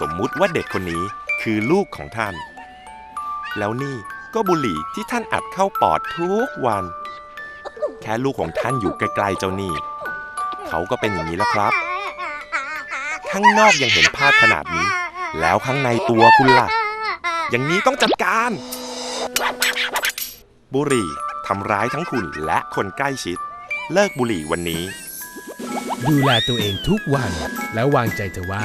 สมมุติว่าเด็กคนนี้คือลูกของท่าน แล้วนี่ก็บุหรี่ที่ท่านอัดเข้าปอดทุกวัน แค่ลูกของท่านอยู่ไกลๆเจ้านี่ เขาก็เป็นอย่างนี้แล้วครับ ข้างนอกยังเห็นภาพขนาดนี้ แล้วข้างในตัวคุณล่ะ อย่างนี้ต้องจัดการ บุหรี่ทำร้ายทั้งคุณและคนใกล้ชิด เลิกบุหรี่วันนี้ ดูแลตัวเองทุกวัน แล้ววางใจเถอว่า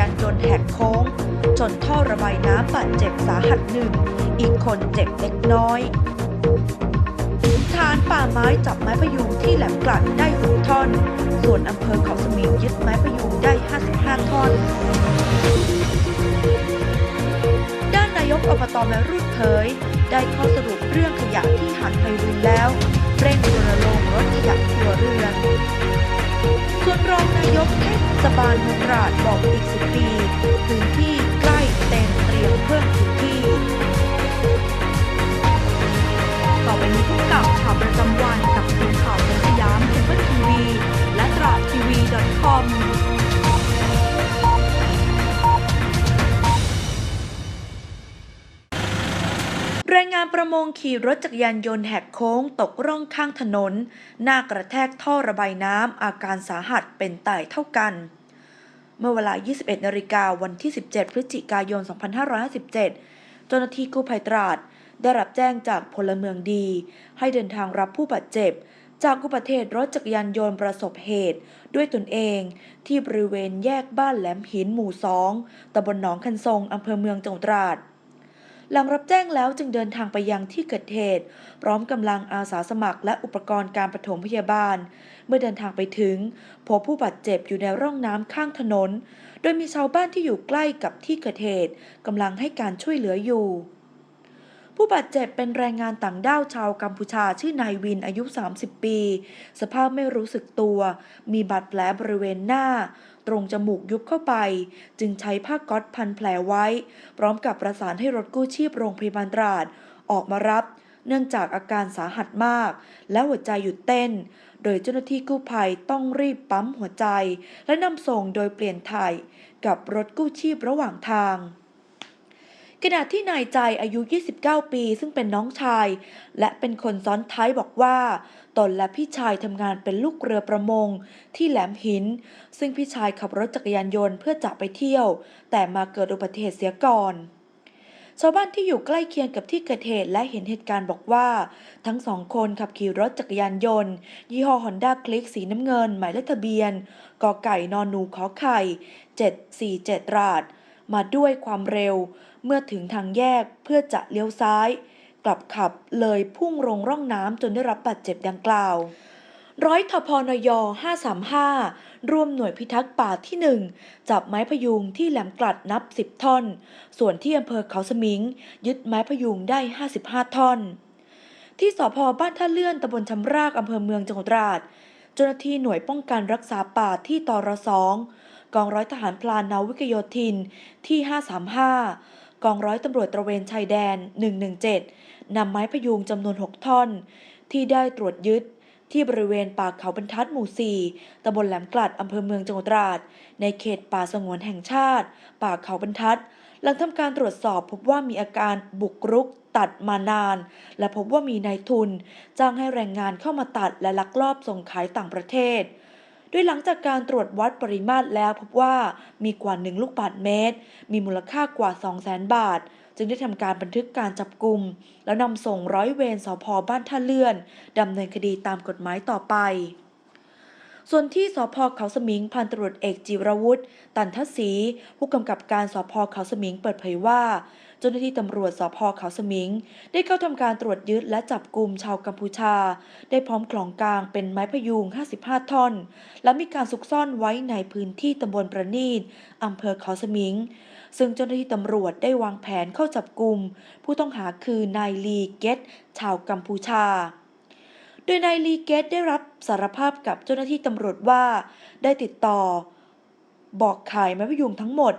ยานยนต์แหกโค้งจนท่อระบายน้ำบาดเจ็บสาหัสหนึ่ง อีกคนเจ็บเล็กน้อยฐานป่าไม้จับไม้พยุงที่แหลมกลัดได้หกท่อน ส่วนอำเภอเขาสมิงยึดไม้พยุงได้ 55 ท่อน ด้านนายกอบตแมรุ่นเผย ได้ข้อสรุปเรื่องขยะที่หาดไพรินแล้ว เร่งรณรงค์ลดขยะครัวเรือน ส่วนรองนายกเทศบาลเมืองตราดบอกอีกสิบปีพื้นที่ใกล้เต็มเตรียมเพิ่มพื้นที่ ต่อไปนี้พบกับข่าวประจำวันกับทีมข่าวสยามเทเบิลทีวีและตราดทีวี .com ประมงขี่รถจักรยานยนต์แหกโค้งตกร่องข้างถนน หน้ากระแทกท่อระบายน้ำอาการสาหัสเป็นตายเท่ากัน เมื่อเวลา 21นาฬิกาวันที่ 17 พฤศจิกายน 2557 เจ้าหน้าที่กู้ภัยตราด ได้รับแจ้งจากพลเมืองดี ให้เดินทางรับผู้บาดเจ็บ จากอุบัติเหตุรถจักรยานยนต์ประสบเหตุ ด้วยตนเองที่บริเวณแยกบ้านแหลมหินหมู่ 2ตำบลหนองคันทรงอำเภอเมืองจังหวัดตราด หลังรับแจ้งแล้วจึงเดินทางไปยังที่เกิดเหตุ พร้อมกำลังอาสาสมัครและอุปกรณ์การปฐมพยาบาล เมื่อเดินทางไปถึง พบผู้บาดเจ็บอยู่ในร่องน้ำข้างถนน โดยมีชาวบ้านที่อยู่ใกล้กับที่เกิดเหตุกำลังให้การช่วยเหลืออยู่ผู้บาดเจ็บเป็นแรงงานต่างด้าวชาวกัมพูชาชื่อนายวินอายุ 30 ปี สภาพไม่รู้สึกตัว มีบาดแผลบริเวณหน้า ตรงจมูกยุบเข้าไป จึงใช้ผ้าก๊อตพันแผลไว้ พร้อมกับประสานให้รถกู้ชีพโรงพยาบาลตราด ออกมารับ เนื่องจากอาการสาหัสมาก และหัวใจหยุดเต้น โดยเจ้าหน้าที่กู้ภัยต้องรีบปั๊มหัวใจ และนำส่งโดยเปลี่ยนถ่ายกับรถกู้ชีพระหว่างทาง ขณะที่นายใจอายุ 29 ปี ซึ่งเป็นน้องชาย และเป็นคนซ้อนท้ายบอกว่า ตนและพี่ชายทำงานเป็นลูกเรือประมง ที่แหลมหิน ซึ่งพี่ชายขับรถจักรยานยนต์เพื่อจะไปเที่ยว แต่มาเกิดอุบัติเหตุเสียก่อนชาวบ้านที่อยู่ใกล้เคียงกับที่เกิดเหตุและเห็นเหตุการณ์บอกว่า ทั้งสองคนขับขี่รถจักรยานยนต์ ยี่ห้อฮอนด้าคลิกสีน้ำเงิน หมายเลขทะเบียนกอไก่นอนหนูขอไข่ 747ราด มาด้วยความเร็ว เมื่อถึงทางแยกเพื่อจะเลี้ยวซ้าย กลับขับเลยพุ่งลงร่องน้ำจนได้รับบาดเจ็บดังกล่าว ร้อยทพนย 535 ร่วมหน่วยพิทักษ์ป่าที่ 1 จับไม้พยุงที่แหลมกลัดนับ 10 ท่อน ส่วนที่อำเภอเขาสมิง ยึดไม้พยุงได้ 55 ท่อน ที่สพบ้านท่าเลื่อนตำบลชำรากอำเภอเมืองจังหวัดตราดเจ้าหน้าที่หน่วยป้องกันรักษาป่าที่ตรสองกองร้อยทหารพลานนาวิกโยธินที่ 535 กองร้อยตำรวจตระเวนชายแดน 117 นำไม้พยุงจำนวน 6 ท่อน ที่ได้ตรวจยึดที่บริเวณป่าเขาบรรทัดหมู่ 4ตำบลแหลมกลัดอำเภอเมืองจังหวัดตราด ในเขตป่าสงวนแห่งชาติ ป่าเขาบรรทัด หลังทำการตรวจสอบพบว่ามีอาการบุกรุกตัดมานาน และพบว่ามีนายทุน จ้างให้แรงงานเข้ามาตัดและลักลอบส่งขายต่างประเทศ โดยหลังจากการตรวจวัดปริมาตรแล้วพบว่ามีกว่า 1 ลูกบาทเมตร มีมูลค่ากว่า 200,000 บาท จึงได้ทำการบันทึกการจับกลุ่มแล้วนำส่งร้อยเวรสพบ้านท่าเลื่อนดำเนินคดีตามกฎหมายต่อไป ส่วนที่สพเขาสมิงพันตรวจเอกจิรวุฒิตันทศรีผู้กำกับการสพเขาสมิงเปิดเผยว่า เจ้าหน้าที่ตำรวจสพเขาสมิง ได้เข้าทำการตรวจยึดและจับกลุ่มชาวกัมพูชา ได้พร้อมของกลางเป็นไม้พยุง 55 ท่อน และมีการซุกซ่อนไว้ในพื้นที่ตำบลประณีตอำเภอเขาสมิง ซึ่งเจ้าหน้าที่ตำรวจได้วางแผนเข้าจับกลุ่มผู้ต้องหาคือนายลีเกตชาวกัมพูชา โดยนายลีเกตได้รับสารภาพกับเจ้าหน้าที่ตำรวจว่า ได้ติดต่อ บอกขายไม้พยุงทั้งหมด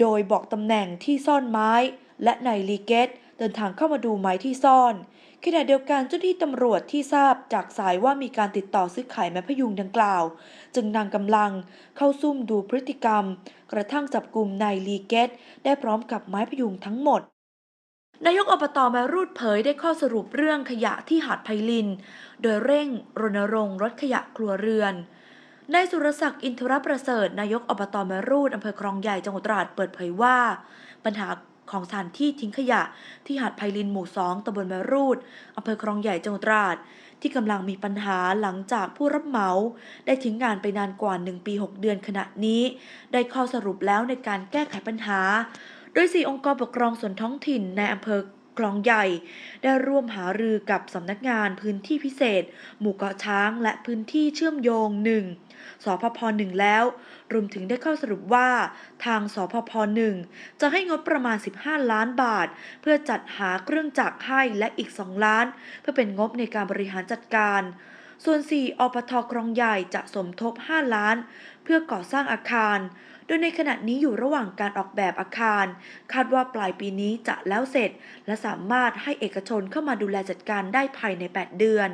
โดยบอกตำแหน่งที่ซ่อนไม้ และนายลีเกตเดินทางเข้ามาดูไม้ที่ซ่อนขณะเดียวกันเจ้าหน้าที่ตำรวจที่ทราบจากสายว่ามีการติดต่อซื้อขายไม้พยุงดังกล่าว จึงนำกำลังเข้าซุ่มดูพฤติกรรม กระทั่งจับกลุ่มนายลีเกตได้พร้อมกับไม้พยุงทั้งหมด นายกอบตแมรูดเผยได้ข้อสรุปเรื่องขยะที่หาดไพลิน โดยเร่งรณรงค์ลดขยะครัวเรือน นายสุรศักดิ์อินทรประเสริฐ นายกอบตแมรูดอำเภอคลองใหญ่จังหวัดตราดเปิดเผยว่า ปัญหาของสถานที่ทิ้งขยะที่หาดไพลินหมู่สองตำบลแมรูดอำเภอคลองใหญ่จังหวัดตราด ที่กำลังมีปัญหาหลังจากผู้รับเหมา ได้ทิ้งงานไปนานกว่า 1 ปี 6 เดือนขณะนี้ ได้ข้อสรุปแล้วในการแก้ไขปัญหา โดยสี่องค์กรปกครองส่วนท้องถิ่นในอำเภอคลองใหญ่ ได้ร่วมหารือกับสำนักงานพื้นที่พิเศษ หมู่เกาะช้างและพื้นที่เชื่อมโยงหนึ่งสพพหนึ่งแล้ว รวมถึงได้เข้าสรุปว่า ทางสพพหนึ่งจะให้งบประมาณ 15 ล้านบาท เพื่อจัดหาเครื่องจักรให้และอีก 2 ล้าน เพื่อเป็นงบในการบริหารจัดการส่วน 4 อปทคลองใหญ่จะสมทบ 5 ล้าน เพื่อก่อสร้างอาคาร ดยในขณะนี้อยู่ระหว่างการออกแบบอาคาร คาดว่าปลายปีนี้จะแล้วเสร็จ และสามารถให้เอกชนเข้ามาดูแลจัดการได้ภายใน 8 เดือน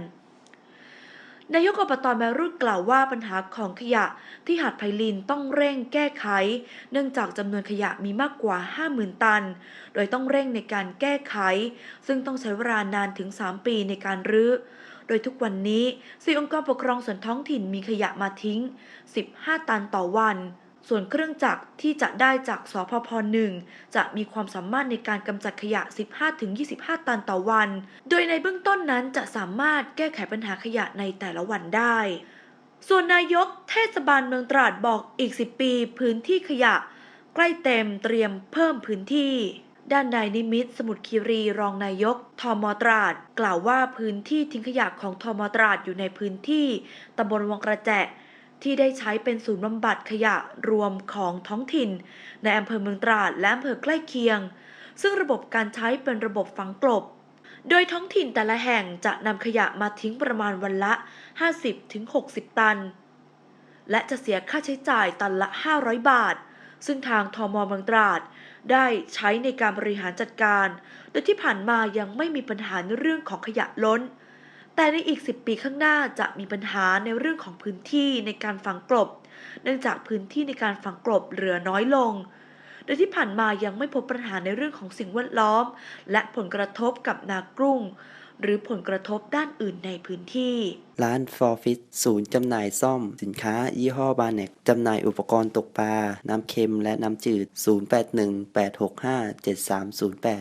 นายกอบตแมรุ่นกล่าวว่าปัญหาของขยะที่หาดไพลินต้องเร่งแก้ไข เนื่องจากจำนวนขยะมีมากกว่า 50,000 ตัน โดยต้องเร่งในการแก้ไข ซึ่งต้องใช้เวลานานถึง 3 ปีในการรื้อ โดยทุกวันนี้สี่องค์กรปกครองส่วนท้องถิ่นมีขยะมาทิ้ง 15 ตันต่อวัน ส่วนเครื่องจักรที่จะได้จากสพพหนึ่งจะมีความสามารถในการกำจัดขยะ 15-25 ตันต่อวัน โดยในเบื้องต้นนั้นจะสามารถแก้ไขปัญหาขยะในแต่ละวันได้ ส่วนนายกเทศบาลเมืองตราดบอกอีก 10 ปี พื้นที่ขยะ ใกล้เต็มเตรียมเพิ่มพื้นที่ด้านนายนิมิตรสมุทรคีรีรองนายก ทมตราด กล่าวว่าพื้นที่ทิ้งขยะของทมตราดอยู่ในพื้นที่ตำบลวังกระแจ ที่ได้ใช้เป็นศูนย์บำบัดขยะรวมของท้องถิ่น ในอำเภอเมืองตราดและอำเภอใกล้เคียง ซึ่งระบบการใช้เป็นระบบฝังกลบ โดยท้องถิ่นแต่ละแห่งจะนำขยะมาทิ้งประมาณวันละ 50-60 ตัน และจะเสียค่าใช้จ่ายตันละ 500 บาท ซึ่งทางทมเมืองตราดได้ใช้ในการบริหารจัดการ โดยที่ผ่านมายังไม่มีปัญหาในเรื่องของขยะล้น แต่ในอีก 10 ปีข้างหน้าจะมีปัญหาในเรื่องของพื้นที่ในการฝังกลบ เนื่องจากพื้นที่ในการฝังกลบเหลือน้อยลง โดยที่ผ่านมายังไม่พบปัญหาในเรื่องของสิ่งแวดล้อม และผลกระทบกับนากรุ้ง หรือผลกระทบด้านอื่นในพื้นที่ ร้าน For Fit ศูนย์จำหน่ายซ่อม สินค้า ยี่ห้อบาเน็กจำหน่ายอุปกรณ์ตกปลา น้ำเค็มและน้ำจืด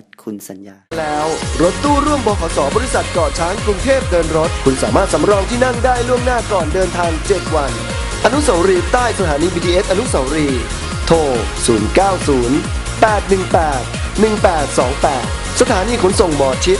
0818657308 คุณสัญญา แล้วรถตู้ร่วมบขสบริษัทเกาะช้างกรุงเทพเดินรถ คุณสามารถสำรองที่นั่งได้ล่วงหน้าก่อนเดินทาง 7 วัน อนุสาวรีย์ใต้สถานี BTS อนุสาวรีย์โทร 090 818 1828 สถานีขนส่งหมอชิด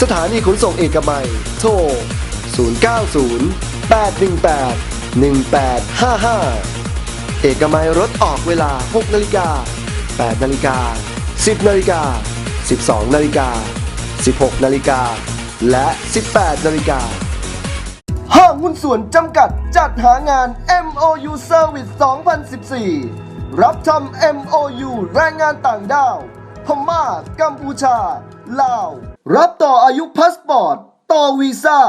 สถานีขนส่งเอกมัย โทร 090 818 1855 เอกมัยรถออกเวลา 6นาฬิกา8นาฬิกา10นาฬิกา12นาฬิกา16นาฬิกาและ 18นาฬิกาห้างหุ้นส่วนจำกัดจัดหางาน MOU Service 2014 รับทำ MOU แรงงานต่างด้าว พม่า กัมพูชา ลาว รับต่ออายุพาสปอร์ต ต่อวีซ่า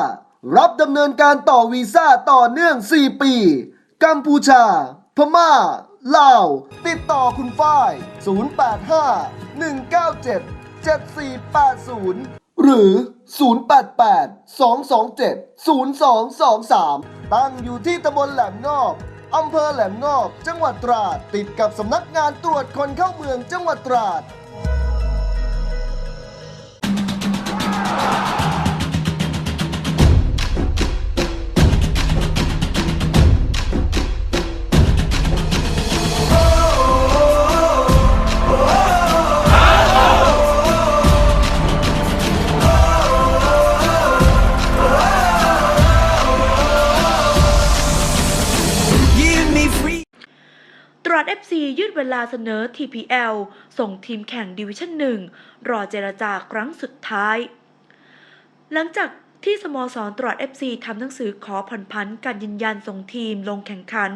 รับดำเนินการต่อวีซ่าต่อเนื่อง 4 ปี กัมพูชา พม่า ลาว ติดต่อคุณฝ้าย 085 197 7480 หรือ 088 227 0223 ตั้งอยู่ที่ตำบลแหลมงอบอำเภอแหลมงอบ จังหวัดตราด ติดกับสำนักงานตรวจคนเข้าเมืองจังหวัดตราด ตราด FC ยืดเวลาเสนอ TPL ส่งทีมแข่งดิวิชั่น 1 รอเจรจาครั้งสุดท้าย หลังจากที่สโมสรตราด FC ทำหนังสือขอผ่อนผันการยืนยันส่งทีมลงแข่งขัน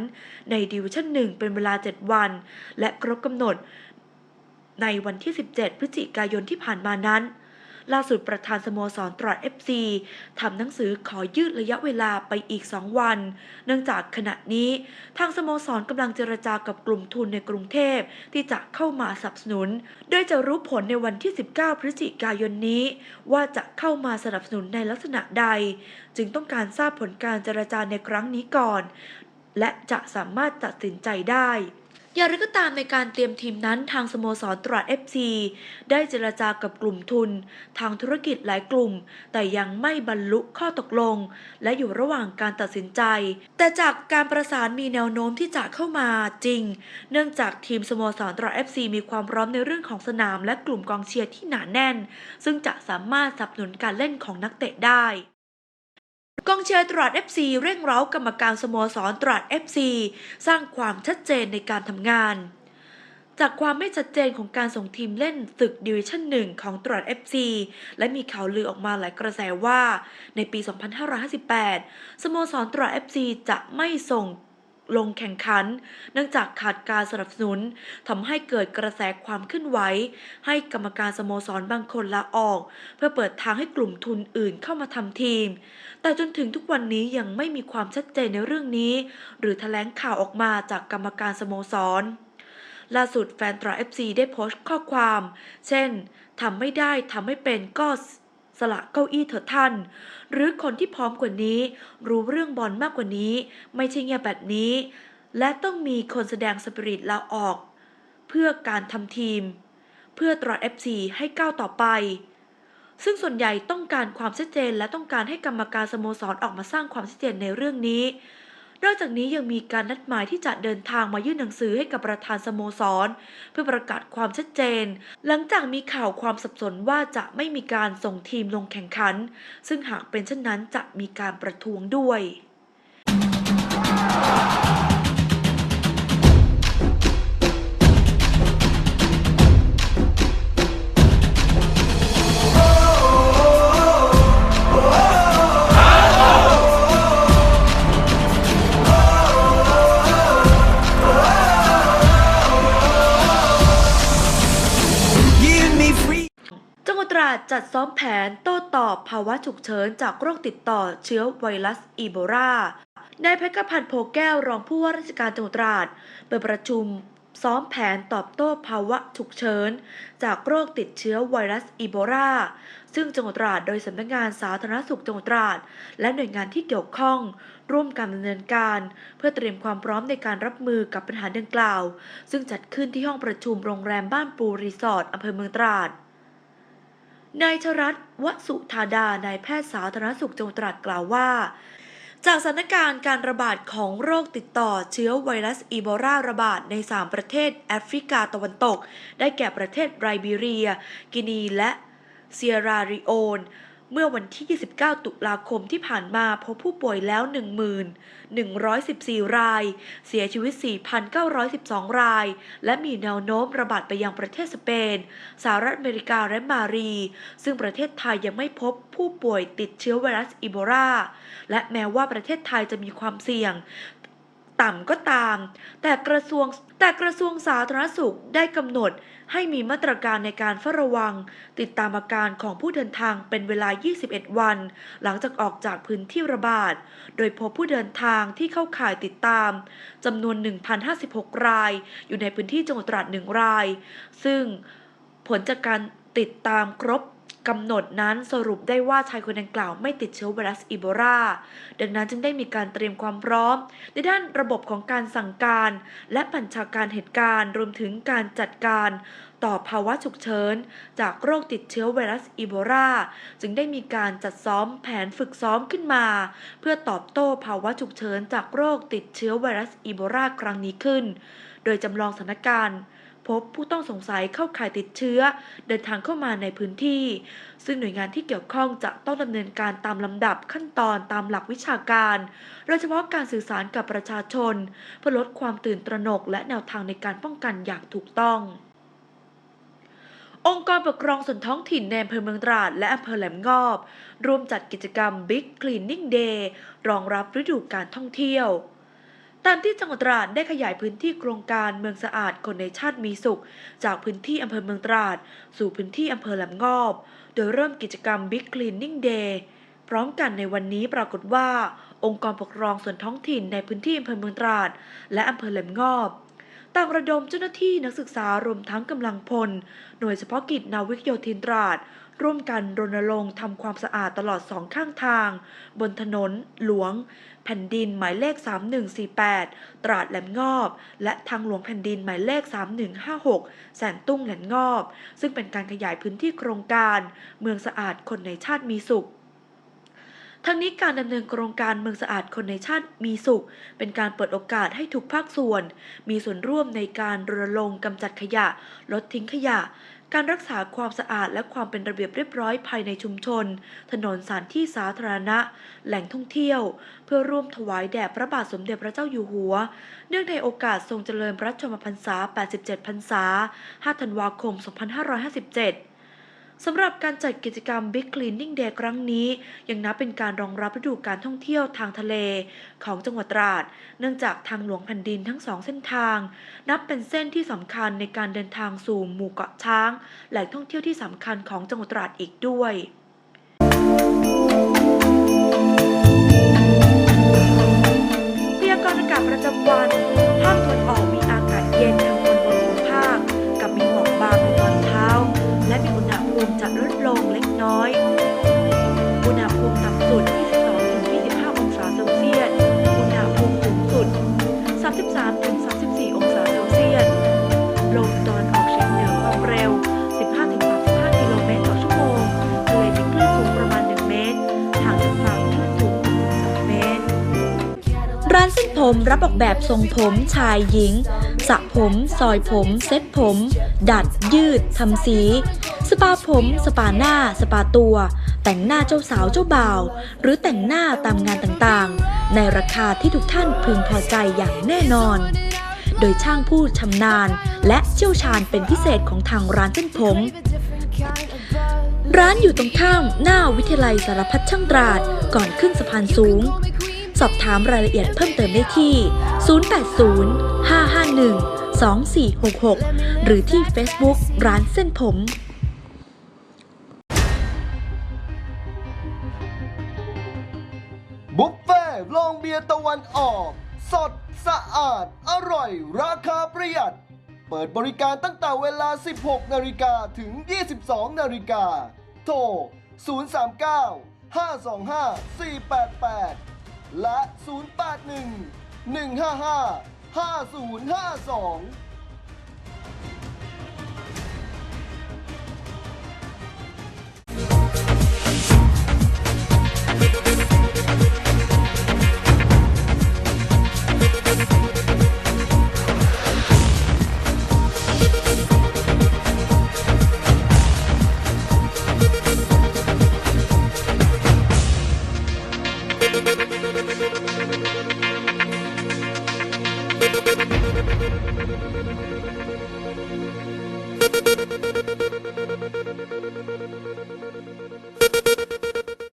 ในดิวิชั่น1เป็นเวลา 7 วัน และครบกำหนด ในวันที่ 17 พฤศจิกายนที่ผ่านมานั้น ล่าสุดประธานสโมสรตราด FC ทำหนังสือขอยืดระยะเวลาไปอีก 2 วัน เนื่องจากขณะนี้ทางสโมสรกำลังเจรจากับกลุ่มทุนในกรุงเทพที่จะเข้ามาสนับสนุน โดยจะรู้ผลในวันที่ 19 พฤศจิกายนนี้ ว่าจะเข้ามาสนับสนุนในลักษณะใด จึงต้องการทราบผลการเจรจาในครั้งนี้ก่อน และจะสามารถตัดสินใจได้ อย่างไรก็ตามในการเตรียมทีมนั้นทางสโมสรตราด FC ได้เจรจากับกลุ่มทุน ทางธุรกิจหลายกลุ่ม แต่ยังไม่บรรลุข้อตกลง และอยู่ระหว่างการตัดสินใจ แต่จากการประสานมีแนวโน้มที่จะเข้ามาจริง เนื่องจากทีมสโมสรตราด FC มีความพร้อมในเรื่องของสนามและกลุ่มกองเชียร์ที่หนาแน่น ซึ่งจะสามารถสนับสนุนการเล่นของนักเตะได้ กองเชียร์ตราด FC เร่งเร้ากรรมการสโมสรตราด FC สร้างความชัดเจนในการทำงาน จากความไม่ชัดเจนของการส่งทีมเล่นศึกดิวิชั่น1ของตราด FC และมีข่าวลือออกมาหลายกระแสว่า ในปี 2558 สโมสรตราด FC จะไม่ส่ง ลงแข่งขัน เนื่องจากขาดการสนับสนุนทำให้เกิดกระแสความเคลื่อนไหว ให้กรรมการสโมสรบางคนลาออก เพื่อเปิดทางให้กลุ่มทุนอื่นเข้ามาทำทีม แต่จนถึงทุกวันนี้ยังไม่มีความชัดเจนในเรื่องนี้ หรือแถลงข่าวออกมาจากกรรมการสโมสรล่าสุดแฟนตรา FC ได้โพสต์ข้อความ เช่นทำไม่ได้ทำไม่เป็นก็ สละเก้าอี้เถอะท่าน หรือคนที่พร้อมกว่านี้ รู้เรื่องบอลมากกว่านี้ ไม่ใช่เงียบแบบนี้ และต้องมีคนแสดงสปิริตลาออก เพื่อการทำทีม เพื่อตรา FC ให้ก้าวต่อไป ซึ่งส่วนใหญ่ต้องการความชัดเจนและต้องการให้กรรมการสโมสรออกมาสร้างความชัดเจนในเรื่องนี้ นอกจากนี้ยังมีการนัดหมายที่จะเดินทางมายื่นหนังสือให้กับประธานสโมสร เพื่อประกาศความชัดเจน หลังจากมีข่าวความสับสนว่าจะไม่มีการส่งทีมลงแข่งขัน ซึ่งหากเป็นเช่นนั้นจะมีการประท้วงด้วยาดจัดซ้อมแผนโต้ตอบภาวะฉุกเฉินจากโรคติดต่อเชื้อไวรัสอีโบลานายเพชรพันธ์โพแก้วรองผู้ว่าราชการจังหวัดตราดเปิดประชุม ซ้อมแผนตอบโต้ภาวะฉุกเฉินจากโรคติดเชื้อไวรัสอีโบลาซึ่งจังหวัดตราดโดยสำนักงานสาธารณสุขจังหวัดตราดและหน่วยงานที่เกี่ยวข้อง ร่วมกันดำเนินการ เพื่อเตรียมความพร้อมในการรับมือกับปัญหาดังกล่าว ซึ่งจัดขึ้นที่ห้องประชุมโรงแรมบ้านปูรีสอร์ทอำเภอเมืองตราด นายชรัตวสุธาดานายแพทย์สาธารณสุขจังหวัดตราดกล่าวว่า จากสถานการณ์การระบาดของโรคติดต่อเชื้อไวรัสอีโบลาระบาดใน 3 ประเทศแอฟริกาตะวันตก ได้แก่ประเทศไรบีเรีย กินีและเซียราริโอน เมื่อวันที่ 29 ตุลาคมที่ผ่านมาพบผู้ป่วยแล้ว1,114 ราย เสียชีวิต 4,912 ราย และมีแนวโน้มระบาดไปยังประเทศสเปน สหรัฐอเมริกาและมารี ซึ่งประเทศไทยยังไม่พบผู้ป่วยติดเชื้อไวรัสอีโบลาและแม้ว่าประเทศไทยจะมีความเสี่ยง ต่ำก็ตาม แต่กระทรวงแต่กระทรวงสาธารณสุขได้กำหนดให้มีมาตรการในการเฝ้าระวัง ติดตามอาการของผู้เดินทางเป็นเวลา 21 วัน หลังจากออกจากพื้นที่ระบาด โดยพบผู้เดินทางที่เข้าข่ายติดตามจำนวน 1,056 ราย อยู่ในพื้นที่จังหวัดตราดหนึ่งราย ซึ่งผลจากการติดตามครบ กำหนดนั้นสรุปได้ว่าชายคนดังกล่าวไม่ติดเชื้อไวรัสอีโบลาดังนั้นจึงได้มีการเตรียมความพร้อม ในด้านระบบของการสั่งการ และบัญชาการเหตุการณ์รวมถึงการจัดการต่อภาวะฉุกเฉินจากโรคติดเชื้อไวรัสอีโบลาจึงได้มีการจัดซ้อมแผนฝึกซ้อมขึ้นมา เพื่อตอบโต้ภาวะฉุกเฉินจากโรคติดเชื้อไวรัสอีโบลาครั้งนี้ขึ้นโดยจำลองสถานการณ์ พบผู้ต้องสงสัยเข้าข่ายติดเชื้อ เดินทางเข้ามาในพื้นที่ ซึ่งหน่วยงานที่เกี่ยวข้องจะต้องดำเนินการตามลำดับขั้นตอนตามหลักวิชาการ โดยเฉพาะการสื่อสารกับประชาชน เพื่อลดความตื่นตระหนกและแนวทางในการป้องกันอย่างถูกต้ององค์กรปกครองส่วนท้องถิ่นในอำเภอเมืองตราดและอำเภอแหลมงอบ ร่วมจัดกิจกรรม Big Cleaning Day รองรับฤดูการท่องเที่ยว ตามที่จังหวัดตราดได้ขยายพื้นที่โครงการเมืองสะอาดคนในชาติมีสุข จากพื้นที่อำเภอเมืองตราด สู่พื้นที่อำเภอแหลมงอบ โดยเริ่มกิจกรรม Big Cleaning Day พร้อมกันในวันนี้ปรากฏว่า องค์กรปกครองส่วนท้องถิ่นในพื้นที่อำเภอเมืองตราด และอำเภอแหลมงอบต่างระดมเจ้าหน้าที่นักศึกษารวมทั้งกำลังพล หน่วยเฉพาะกิจนาวิกโยธินตราด ร่วมกันรณรงค์ทำความสะอาดตลอดสองข้างทาง บนถนนหลวง แผ่นดินหมายเลข 3148 ตราดแหลมงอบ และทางหลวงแผ่นดินหมายเลข 3156 แสนตุ้งแหลมงอบ ซึ่งเป็นการขยายพื้นที่โครงการ เมืองสะอาดคนในชาติมีสุขทั้งนี้การดำเนินโครงการเมืองสะอาดคนในชาติมีสุข เป็นการเปิดโอกาสให้ทุกภาคส่วน มีส่วนร่วมในการรณรงค์กำจัดขยะ ลดทิ้งขยะ การรักษาความสะอาดและความเป็นระเบียบเรียบร้อยภายในชุมชน ถนนสถานที่สาธารณะ แหล่งท่องเที่ยว เพื่อร่วมถวายแด่พระบาทสมเด็จพระเจ้าอยู่หัว เนื่องในโอกาสทรงเจริญพระชนมพรรษา 87 พรรษา 5 ธันวาคม 2557 สำหรับการจัดกิจกรรม Big Cleaning Day ครั้งนี้ ยังนับเป็นการรองรับฤดูการท่องเที่ยวทางทะเลของจังหวัดตราด เนื่องจากทางหลวงแผ่นดินทั้งสองเส้นทาง นับเป็นเส้นที่สำคัญในการเดินทางสู่หมู่เกาะช้าง แหล่งท่องเที่ยวที่สำคัญของจังหวัดตราดอีกด้วยพยากรณ์อากาศประจำวันภาคตะวันออก มรับออกแบบทรงผมชายหญิง สระผม ซอยผม เซ็ตผม ดัด ยืด ทำสี สปาผม สปาหน้า สปาตัว แต่งหน้าเจ้าสาวเจ้าบ่าว หรือแต่งหน้าตามงานต่างๆ ในราคาที่ทุกท่านพึงพอใจอย่างแน่นอน โดยช่างผู้ชำนาญ และเชี่ยวชาญเป็นพิเศษของทางร้านเส้นผม ร้านอยู่ตรงข้ามหน้าวิทยาลัยสารพัดช่างตราดก่อนขึ้นสะพานสูง สอบถามรายละเอียดเพิ่มเติมได้ที่ 080 551 2466 หรือที่ Facebook ร้านเส้นผมบุฟเฟ่ต์โรงเบียร์ตะวันออก สดสะอาด อร่อย ราคาประหยัด เปิดบริการตั้งแต่เวลา 16 นาฬิกาถึง 22 นาฬิกา โทร 039 525 488 และ 081 155 5052